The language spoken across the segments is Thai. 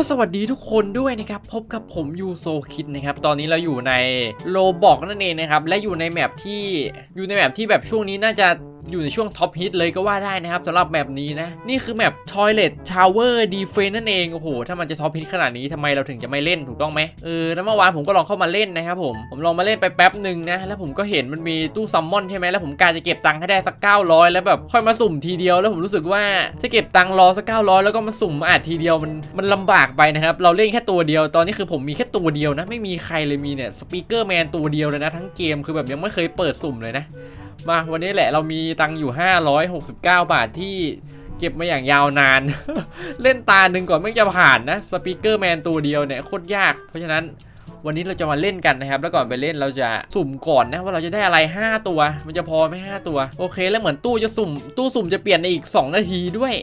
ก็สวัสดีทุกคนด้วยนะครับ พบกับผมยูโซคิดนะครับ ตอนนี้เราอยู่ในโลบอกนั่นเองนะครับ และอยู่ในแมปที่อยู่ในแมปที่แบบช่วงนี้น่าจะอยู่ในช่วงท็อปฮิตเลยก็ว่าได้นะครับสำหรับแมปนี้นะ นี่คือแมป Toilet Tower Defense นั่นเองโอ้โหถ้ามันจะท็อปฮิตขนาดนี้ทำไมเราถึงจะไม่เล่นถูกต้องไหมเออแล้วเมื่อวานผมก็ลองเข้ามาเล่นนะครับผมผมลองมาเล่นไปแป๊บหนึ่งนะแล้วผมก็เห็นมันมีตู้ซัมมอนใช่ไหมแล้วผมกาจะเก็บตังค์ให้ได้สัก 900 แล้วแบบค่อยมาสุ่มทีเดียวแล้วผมรู้สึกว่าถ้าเก็บตังค์รอสัก 900 แล้วก็มาสุ่มมาอัดทีเดียวมันมันลำบากไปนะครับเราเล่นแค่ตัวเดียว ตอนนี้คือผมมีแค่ตัวเดียวนะไม่มีใครเลยมีเนี่ยสปีกเกอร์แมนตัวเดียวเลยนะทั้งเกมคือแบบยังไม่เคยเปิดสุ่มเลยนะ มาวันนี้แหละเรามีตังอยู่ 569 บาทที่เก็บมาอย่างยาวนาน เล่นตาหนึ่งก่อนไม่จะผ่านนะสปีกเกอร์แมนตัวเดียวเนี่ยโคตรยาก เพราะฉะนั้นวันนี้เราจะมาเล่นกันนะครับ แล้วก่อนไปเล่นเราจะสุ่มก่อนนะว่าเราจะได้อะไร 5 ตัว มันจะพอไหม5ตัว โอเคแล้วเหมือนตู้จะสุ่ม ตู้สุ่มจะเปลี่ยนในอีก 2 นาทีด้วย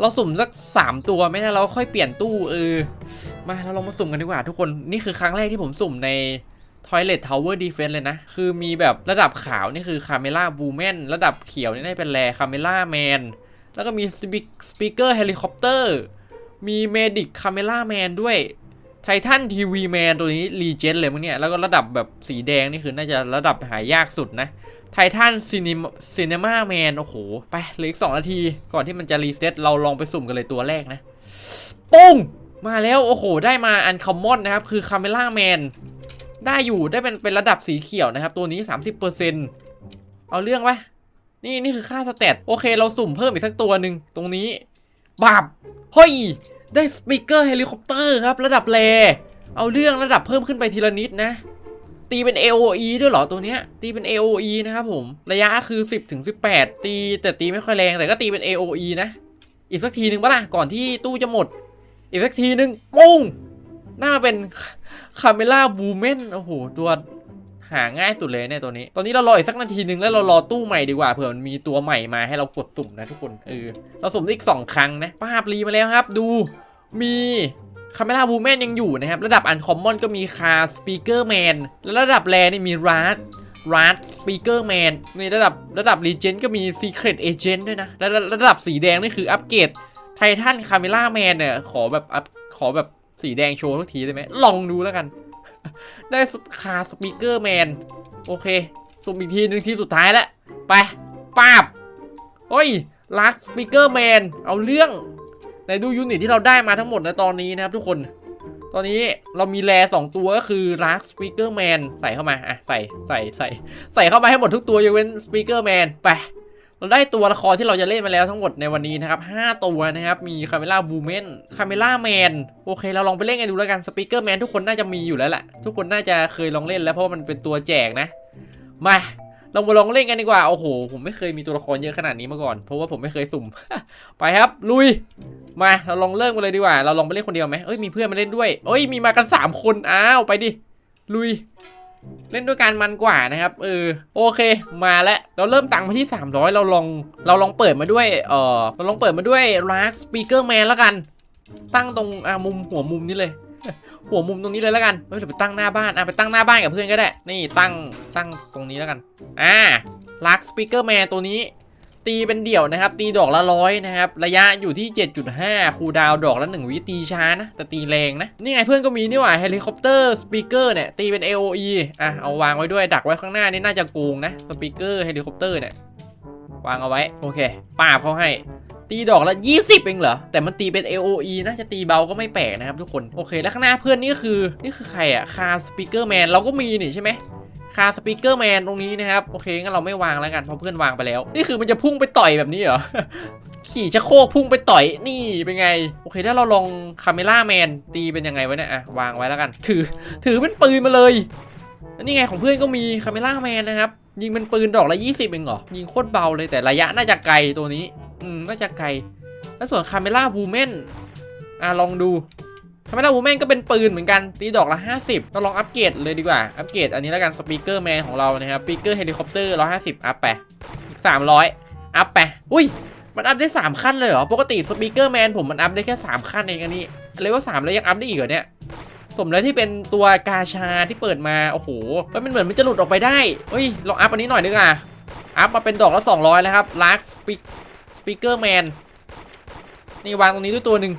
เราสุ่มสัก 3 ตัวไม่ได้เราค่อยเปลี่ยนตู้เออมาเราลองมาสุ่มกันดีกว่าทุกคนนี่คือครั้งแรกที่ผมสุ่มใน Toilet Tower Defense เลยนะ คือมีแบบระดับขาวนี่คือ Camera Woman ระดับเขียวนี่ได้เป็นแร Camera Man แล้วก็มี Speaker Helicopter มี Medic Camera Man ด้วย Titan TV Man ตัวนี้ Legend เลยมั้งเนี่ย แล้วก็ระดับแบบสีแดงนี่คือน่าจะระดับหายากสุดนะ Titan Cinema Cinema Man โอ้โห ไปเหลืออีก2นาที ก่อนที่มันจะรีเซ็ตเราลองไปสุ่มกันเลยตัวแรกนะ ปุ้ง มาแล้ว โอ้โห ได้มา Uncommon นนะครับ คือ Camera Man ได้อยู่ได้เป็นเป็นระดับสีเขียวนะครับ ตัวนี้ 30%เอาเรื่องปะนี่นี่คือค่าสเตตโอเคเราสุ่มเพิ่มอีกสักตัวหนึ่งตรงนี้บับเฮ้ยได้สปีกเกอร์เฮลิคอปเตอร์ครับ ระดับแรเอาเรื่องระดับเพิ่มขึ้นไปทีละนิดนะ ตีเป็น AOE ด้วยเหรอตัวเนี้ย ตีเป็น AOE นะครับผม ระยะคือ 10ถึง18 ตีแต่ตีไม่ค่อยแรงแต่ก็ตีเป็น AOE นะ อีกสักทีหนึ่งปะล่ะก่อนที่ตู้จะหมด อีกสักทีหนึ่งปุ้ง น่ามาเป็นคาเมล่าบูเมนโอ้โห ตัวหาง่ายสุดเลยเนี่ยตัวนี้ ตอนนี้เรารออีกสักนาทีหนึ่งแล้วเรารอตู้ใหม่ดีกว่าเผื่อมันมีตัวใหม่มาให้เรากดสุ่มนะทุกคน เออ เราสุ่มได้อีก 2 ครั้งนะป้าบรีมาแล้วครับ ดู มีคาเมล่าบูเมนยังอยู่นะครับ ระดับอันคอมมอนก็มีคาสปีกเกอร์แมน แล้วระดับแรนี่มีรัดรัดสปีกเกอร์แมน ในระดับระดับรีเจนก็มีซีเครตเอเจนต์ด้วยนะ และระดับสีแดงนี่คืออัปเกรดไททันคาเมล่าแมนเนี่ยขอแบบอัพขอแบบ สีแดงโชว์ทุกทีได้ไหมลองดูแล้วกัน ได้คาสปีกเกอร์แมน โอเคสุ่มอีกทีหนึ่งทีสุดท้ายแล้ว ไปป้าบเฮ้ยลักสปีกเกอร์แมน เอาเรื่องไหนดูยูนิตที่เราได้มาทั้งหมดในตอนนี้นะครับทุกคน ตอนนี้เรามีแรสองตัวก็คือลักสปีกเกอร์แมนใส่เข้ามา อะ ใส่ใส่ใส่ ใส่เข้ามาให้หมดทุกตัว ยกเว้นสปีกเกอร์แมนไป เราได้ตัวละครที่เราจะเล่นมาแล้วทั้งหมดในวันนี้นะครับ 5 ตัวนะครับ มีคาเมล่าบูเมนคาเมล่าแมน โอเค เราลองไปเล่นกันดูแล้วกันสปีกเกอร์แมนทุกคนน่าจะมีอยู่แล้วแหละ ทุกคนน่าจะเคยลองเล่นแล้วเพราะมันเป็นตัวแจกนะ มาเรามาลองเล่นกันดีกว่า โอ้โห ผมไม่เคยมีตัวละครเยอะขนาดนี้มาก่อน เพราะว่าผมไม่เคยสุ่ม ไปครับ ลุย มา เราลองเริ่มกันเลยดีกว่า เราลองไปเล่นคนเดียวไหมเอ้ย มีเพื่อนมาเล่นด้วยเอ้ย มีมากัน 3 คน อ้าว ไปดิ ลุย เล่นด้วยการมันกว่านะครับเออโอเคมาแล้วเราเริ่มตังมาที่ 300 เราลองเราลองเปิดมาด้วยเออเราลองเปิดมาด้วยรักสปีกเกอร์แมนแล้วกัน ตั้งตรงอะมุมหัวมุมนี้เลย หัวมุมตรงนี้เลยแล้วกันเฮ้ยเดี๋ยวไปตั้งหน้าบ้านอะไปตั้งหน้าบ้านกับเพื่อนก็ได้ นี่ตั้งตั้งตรงนี้แล้วกัน อ่ารักสปีกเกอร์แมนตัวนี้ ตีเป็นเดี่ยวนะครับ ตีดอกละร้อยนะครับ ระยะอยู่ที่ 7.5 คูดาวดอกละ1วิตีช้านะ แต่ตีแรงนะ นี่ไงเพื่อนก็มีนี่หว่าเฮลิคอปเตอร์สปีกเกอร์เนี่ยตีเป็น AOE อะเอาวางไว้ด้วยดักไว้ข้างหน้านี่น่าจะโกงนะสปีกเกอร์เฮลิคอปเตอร์เนี่ยวางเอาไว้โอเคป้าบเขาให้ตีดอกละ 20 เองเหรอ แต่มันตีเป็น AOE นะจะตีเบาก็ไม่แปลกนะครับทุกคน โอเค แล้วข้างหน้าเพื่อนนี่คือ นี่คือใครอะคาสปีกเกอร์แมนเราก็มีนี่ใช่ไหม คาสปีกเกอร์แมนตรงนี้นะครับ โอเคงั้นเราไม่วางแล้วกันเพราะเพื่อนวางไปแล้ว นี่คือมันจะพุ่งไปต่อยแบบนี้เหรอ ขี่ชะโคกพุ่งไปต่อยนี่เป็นไง โอเคถ้าเราลองคาเมล่าแมนตีเป็นยังไงวะเนี่ยอะวางไว้แล้วกัน ถือ ถือเป็นปืนมาเลยนี่ไงของเพื่อนก็มีคาเมล่าแมนนะครับยิงเป็นปืนดอกละ 20เองเหรอ ยิงโคตรเบาเลยแต่ระยะน่าจะไกลตัวนี้ อืม น่าจะไกล แล้วส่วนคาเมล่าวูแมนอะลองดู คาเมล่าวูแมนก็เป็นปืนเหมือนกันตีดอกละ 50เราลองอัปเกรดเลยดีกว่า อัปเกรดอันนี้แล้วกันสปีกเกอร์แมนของเรานะครับสปีกเกอร์เฮลิคอปเตอร์150 อัพไปอีก 300 อัพไปอุ้ย มันอัพได้ 3 ขั้นเลยเหรอ ปกติสปีกเกอร์แมนผมมันอัพได้แค่ 3 ขั้นเองอันนี้เลยว่า3แล้วยังอัพได้อีกเหรอเนี่ยสมแล้วที่เป็นตัวกาชาที่เปิดมา โอ้โห มันเหมือนมันจะหลุดออกไปได้เฮ้ย ลองอัพอันนี้หน่อยดีกว่าอัพมาเป็นดอกละ200แล้วครับลักสปีกสปีกเกอร์แมนนี่วางตรงนี้ด้วยตัวหนึ่ง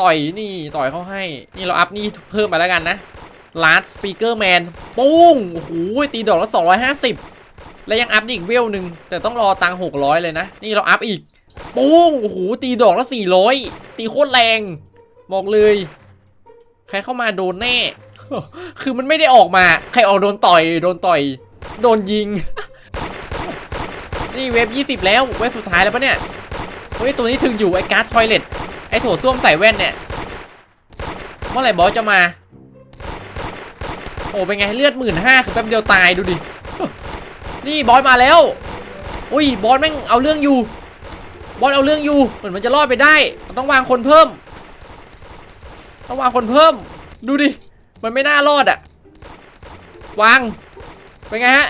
ต่อยนี่ต่อยเขาให้ นี่เราอัพนี่เพิ่มไปแล้วกันนะ Last Speaker Man ปุ้งโอ้โหตีดอกละ250 แล้วยังอัพอีกเวลหนึ่งแต่ต้องรอตังค์600เลยนะ นี่เราอัพอีกปุ้งโอ้โหตีดอกละ400 ตีโคตรแรงบอกเลย ใครเข้ามาโดนแน่ คือมันไม่ได้ออกมา ใครออกโดนต่อย โดนต่อย โดนยิง นี่เวฟ20 แล้ว เวฟสุดท้ายแล้วปะเนี่ย เฮ้ย ตัวนี้ถึงอยู่ไอ้การ์ดทอยเลต ไอ้โถส้วมใส่แว่นเนี่ย เมื่อไหร่บอสจะมา โอ้เป็นไงเลือดหมื่นห้าคือแป๊บเดียวตายดูดิ นี่บอสมาแล้ว อุ้ยบอสแม่งเอาเรื่องอยู่ บอสเอาเรื่องอยู่ เหมือนมันจะรอดไปได้ ต้องวางคนเพิ่ม ต้องวางคนเพิ่ม ดูดิ มันไม่น่ารอดอะวาง เป็นไงฮะ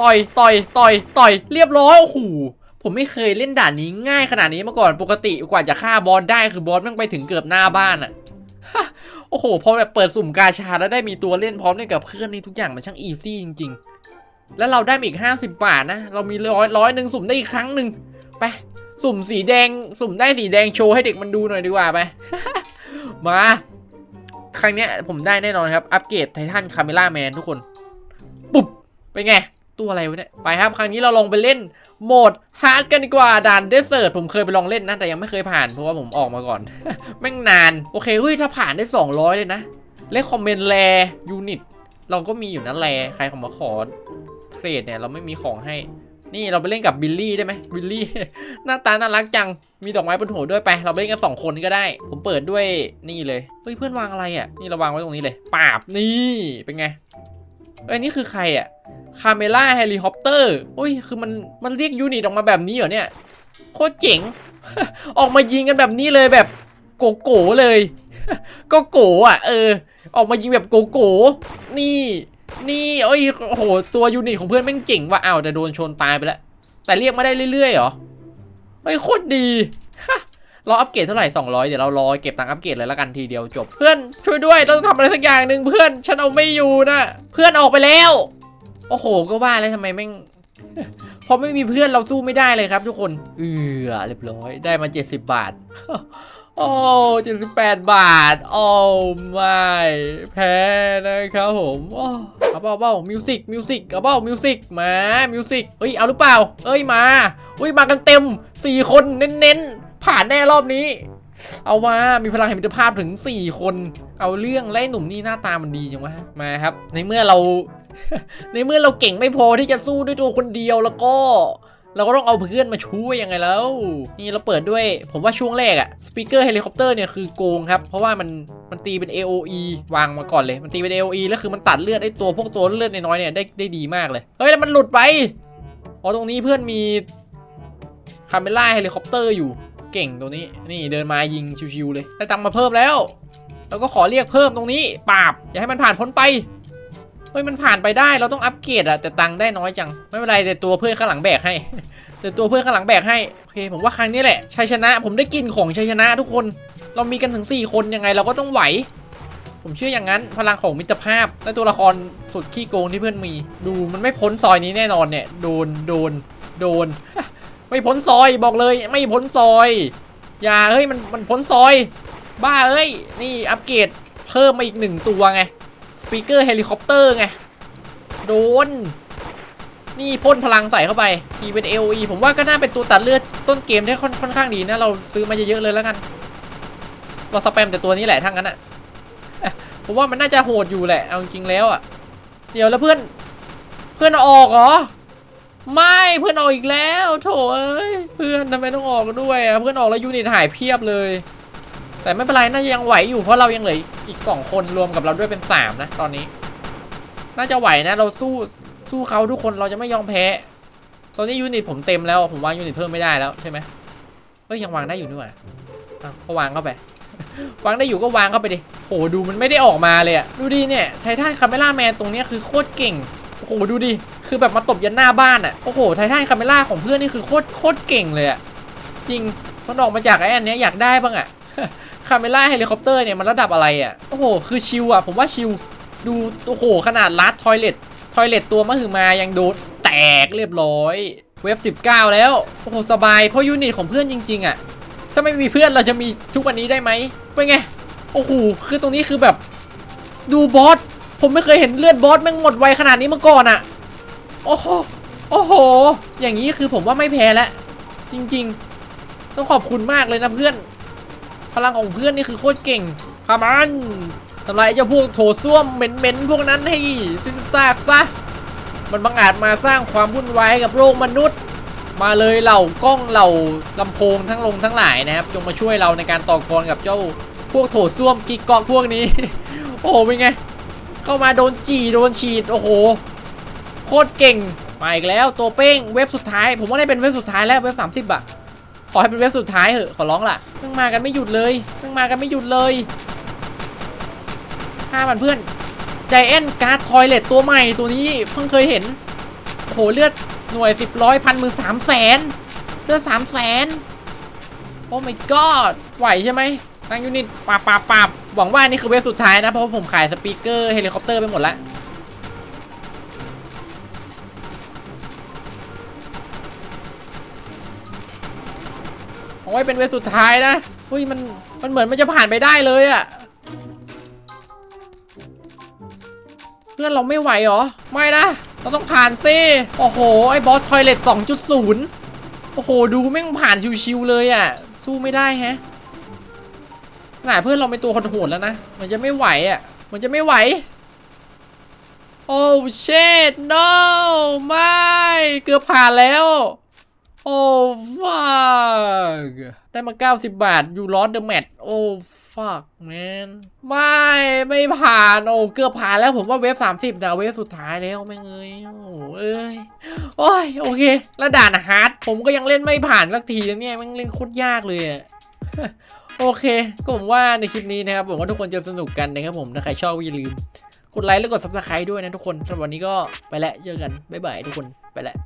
ต่อย ต่อย ต่อย ต่อย เรียบร้อย โอ้โห ผมไม่เคยเล่นด่านนี้ง่ายขนาดนี้มาก่อนปกติกว่าจะฆ่าบอสได้คือบอสม่งไปถึงเกือบหน้าบ้านอะโอ้โหพอแบบเปิดสุ่มกาชาแล้วได้มีตัวเล่นพร้อมเล่นกับเพื่อนนี่ทุกอย่างมันช่างอีซี่จริง ๆ แล้วเราได้อีก 50 บาทนะ เรามีร้อยร้อยหนึ่งสุ่มได้อีกครั้งหนึ่งไปสุ่มสีแดง สุ่มได้สีแดงโชว์ให้เด็กมันดูหน่อยดีกว่าไปมาครั้งเนี้ยผมได้แน่นอนครับ อัปเกรดไททันคาเมล่าแมนทุกคน ปุ๊บ เป็นไง ตัวอะไรวะเนี่ย ไปครับ ครั้งนี้เราลองไปเล่นโหมด ฮาร์ดกันดีกว่าด่านเดสเซิร์ตผมเคยไปลองเล่นนะ แต่ยังไม่เคยผ่านเพราะว่าผมออกมาก่อน แม่งนาน โอเคเฮ้ยถ้าผ่านได้ 200 เลยนะ เลขคอมเมนต์แรยูนิต เราก็มีอยู่นะแรใครเขามาขอเทรดเนี่ย เราไม่มีของให้ นี่เราไปเล่นกับบิลลี่ได้ไหมบิลลี่ หน้าตาน่ารักจังมีดอกไม้บนหัวด้วยไป เราไปเล่นกันสองคนก็ได้ ผมเปิดด้วยนี่เลยเฮ้ยเพื่อนวางอะไรอะนี่เราวางไว้ตรงนี้เลยปาบนี่เป็นไงเอ้ยนี่คือใครอะ คาเมล่าเฮลิคอปเตอร์อุ้ย คือมัน มันเรียกยูนิตออกมาแบบนี้เหรอเนี่ย โคตรเจ๋ง ออกมายิงกันแบบนี้เลยแบบโกโก้เลย ก็โก้อะ เออ ออกมายิงแบบโกโก้นี่ นี่โอ้ยโห ตัวยูนิตของเพื่อนแม่งเจ๋งว่ะอ้าวแต่โดนชนตายไปแล้ว แต่เรียกมาได้เรื่อยๆเหรอ เฮ้ยโคตรดีเราอัปเกรดเท่าไหร่ 200 เดี๋ยวเรารอเก็บตังค์อัปเกรดเลยล้วกันทีเดียวจบ เพื่อนช่วยด้วยต้องทำอะไรสักอย่างหนึ่งเพื่อนฉันเอาไม่อยู่นะ เพื่อนออกไปแล้ว โอ้โห ก็ว่าแล้วทำไมแม่งพอไม่มีเพื่อนเราสู้ไม่ได้เลยครับทุกคน เออเรียบร้อย ได้มา 70 บาท โอ้78บาท โอ้ไม่แพ้นะครับผมโอ้เอาเปล่าเอาเปล่ามิวสิกมิวสิกเอาเปล่ามิวสิกมามิวสิกเอ้ย เอาหรือเปล่า เอ้ย มาอุ้ย มากันเต็ม 4 คนเน้นๆ ผ่านแน่รอบนี้ เอามามีพลังแห่งมิตรภาพถึง 4 คน เอาเรื่องและไอ้หนุ่มนี่หน้าตามันดีจังวะ มาครับ ในเมื่อเรา ในเมื่อเราเก่งไม่พอที่จะสู้ด้วยตัวคนเดียวแล้วก็เราก็ต้องเอาเพื่อนมาช่วยยังไงแล้ว นี่เราเปิดด้วยผมว่าช่วงแรกอะสปีกเกอร์เฮลิคอปเตอร์เนี่ยคือโกงครับ เพราะว่ามันมันตีเป็น AOE วางมาก่อนเลย มันตีเป็น AOE แล้วคือมันตัดเลือดไอ้ตัวพวกตัวเลือดน้อยเนี่ยได้ได้ดีมากเลย เฮ้ย แล้วมันหลุดไป อ๋อตรงนี้เพื่อนมีคาเมล่าเฮลิคอปเตอร์อยู่เก่งตรงนี้ นี่เดินมายิงชิวๆเลย ได้ตังมาเพิ่มแล้ว แล้วก็ขอเรียกเพิ่มตรงนี้ปราบอย่าให้มันผ่านพ้นไป ฮ้ยมันผ่านไปได้เราต้องอัปเกรดอะแต่ตังค์ได้น้อยจัง ไม่เป็นไรแต่ตัวเพื่อนข้างหลังแบกให้ แต่ตัวเพื่อนข้างหลังแบกให้โอเคผมว่าครั้งนี้แหละชัยชนะ ผมได้กินของชัยชนะทุกคน เรามีกันถึง 4 คนยังไงเราก็ต้องไหว ผมเชื่ออย่างนั้นพลังของมิตรภาพและตัวละครสุดขี้โกงที่เพื่อนมี ดูมันไม่พ้นซอยนี้แน่นอนเนี่ยโดนโดนโดน ไม่พ้นซอยบอกเลยไม่พ้นซอยอย่าเฮ้ยมันมันพ้นซอย บ้าเอ้ยนี่อัปเกรดเพิ่มมาอีกหนึ่งตัวไง สปีกเกอร์เฮลิคอปเตอร์ไง โดน นี่พ่นพลังใส่เข้าไปทีเป็น AOE ผมว่าก็น่าเป็นตัวตัดเลือดต้นเกมได้ค่อนค่อนข้างดีนะ เราซื้อมาเยอะๆเลยแล้วกัน เราสแปมแต่ตัวนี้แหละทั้งนั้นอะเอ๊ะผมว่ามันน่าจะโหดอยู่แหละ เอาจริงแล้วอะเดี๋ยวแล้วเพื่อน เพื่อนอออกเหรอ ไม่เพื่อนออกอีกแล้ว โถเอ้ย เพื่อนทำไมต้องออกด้วยอะเพื่อนออกแล้วยูนิตหายเพียบเลย แต่ไม่เป็นไรน่าจะยังไหวอยู่เพราะเรายังเหลืออีกสองคนรวมกับเราด้วยเป็นสามนะตอนนี้ น่าจะไหวนะ เราสู้สู้เขาทุกคนเราจะไม่ยอมแพ้ ตอนนี้ยูนิตผมเต็มแล้วผมวางยูนิตเพิ่มไม่ได้แล้วใช่ไหมเอ้ยยังวางได้อยู่นี่หว่าอะก็วางเข้าไป วางได้อยู่ก็วางเข้าไปดิโหดูมันไม่ได้ออกมาเลยอะดูดิเนี่ยไททันคาเมล่าแมนตรงเนี้ยคือโคตรเก่งโอ้โหดูดิคือแบบมาตบยันหน้าบ้านอะโอ้โหไททันคาเมล่าของเพื่อนนี่คือโคตรโคตรเก่งเลยอะจริงมันออกมาจากไอ้อันเนี้ยอยากได้บ้างอะ คาเมล่าเฮลิคอปเตอร์เนี่ยมันระดับอะไรอะโอ้โห คือชิวอะผมว่าชิว ดู โอ้โห ขนาดลัดทอยเลตทอยเลตตัวมหึมายังโดนแตกเรียบร้อย เว็บ 19 แล้ว โอ้โห สบาย เพราะยูนิตของเพื่อนจริง ๆอะถ้าไม่มีเพื่อนเราจะมีทุกวันนี้ได้ไหมเป็นไง โอ้โห คือตรงนี้คือแบบ ดูบอส ผมไม่เคยเห็นเลือดบอสแม่งหมดไวขนาดนี้มาก่อนอะ โอ้โห โอ้โห อย่างนี้คือผมว่าไม่แพ้แล้วจริง ๆ ต้องขอบคุณมากเลยนะเพื่อน พลังของเพื่อนนี่คือโคตรเก่งพามันทำลายเจ้าพวกโถส้วมเหม็นๆพวกนั้นให้สิ้นซากซะ มันบังอาจมาสร้างความวุ่นวายให้กับโลกมนุษย์ มาเลยเหล่ากล้องเหล่าลำโพงทั้งลงทั้งหลายนะครับ จงมาช่วยเราในการต่อกรกับเจ้าพวกโถส้วมกิกกอกพวกนี้ โอ้โหเป็นไง เข้ามาโดนจีโดนฉีดโอ้โหโคตรเก่งมาอีกแล้วตัวเป้งเว็บสุดท้าย ผมว่าได้เป็นเว็บสุดท้ายแล้วเว็บสามสิบอะ อให้เป็นเว็บสุดท้ายเหอะขอร้องล่ะเพิ่งมากันไม่หยุดเลยเพิ่งมากันไม่หยุดเลยฆ่ามันเพื่อนใจแอนการ์ดทอยเลตตัวใหม่ตัวนี้เพิ่งเคยเห็นโหเลือดหน่วยสิบร้อยพันมือสามแสนเลือดสามแสนโอ้ my god ไหวใช่ไหมทางยูนิตปาบปาบปาบหวังว่านี่คือเว็บสุดท้ายนะ เพราะผมขายสปีกเกอร์เฮลิคอปเตอร์ไปหมดแล้ว อาไว้เป็นเวสุดท้ายนะเฮ้ยมันมันเหมือนมันจะผ่านไปได้เลยอะเพื่อนเราไม่ไหวเหรอ ไม่นะ เราต้องผ่านซิโอ้โห ไอ้บอสทอยเลต2.0 โอ้โห ดูแม่งผ่านชิวๆเลยอะสู้ไม่ได้แฮะขนาดเพื่อนเราเป็นตัวคนโหดแล้วนะ มันจะไม่ไหวอะมันจะไม่ไหวโอ้เชด no ไม่ เกือบผ่านแล้ว โอ้ fuck ได้มา 90 บาท you lost the match โอ้ fuck man ไม่ไม่ผ่านโอ้เกือบผ่านแล้วผมว่าเวฟ 30นะเวฟสุดท้ายแล้วแม่งเอ้ยโอ้เอ้ยโอ้ยโอเคแล้วด่านฮาร์ดผมก็ยังเล่นไม่ผ่านสักทีนะเนี่ยแม่งเล่นโคตรยากเลยโอเค ก็ผมว่าในคลิปนี้นะครับผมว่าทุกคนจะสนุกกันนะครับผมถ้าใครชอบก็อย่าลืมกดไลค์แล้วกด subscribe ด้วยนะทุกคนสำหรับวันนี้ก็ไปแล้วเจอกัน บ๊ายบายทุกคนไปแล้ว